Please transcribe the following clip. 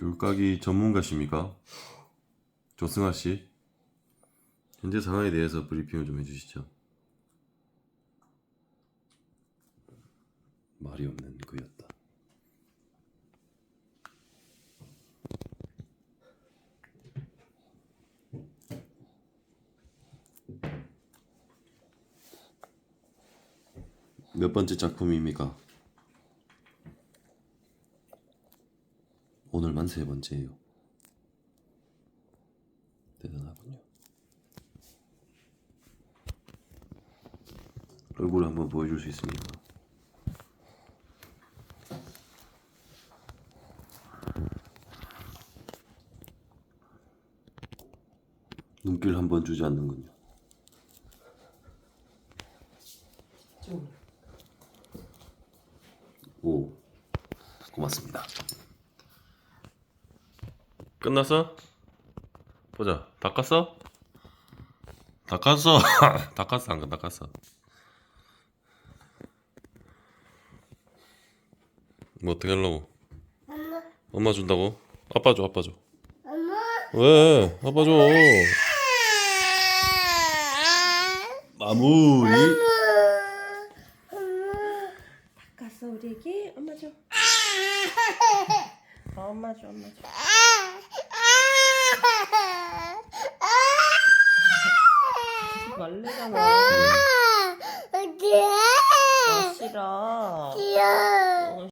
귤까기 전문가십니까? 조승아 씨. 현재 상황에 대해서 브리핑을 좀 해주시죠. 말이 없는 그였다. 몇 번째 작품입니까? 오늘만 세 번째예요. 대단하군요. 얼굴 한번 보여줄 수 있습니까? 눈길 한번 주지 않는군요. 좀 오, 고맙습니다. 끝났어? 보자. 다 깠어? 다 깠어. 다 깠어. 안 깠어. 뭐 어떻게 하려고? 엄마, 엄마 준다고? 아빠 줘, 아빠 줘. 엄마. 왜? 아빠 줘. 마무리. 닦았어 우리 애기 엄마 줘 어, 엄마 줘 엄마 줘 놀래잖아. 아 싫어.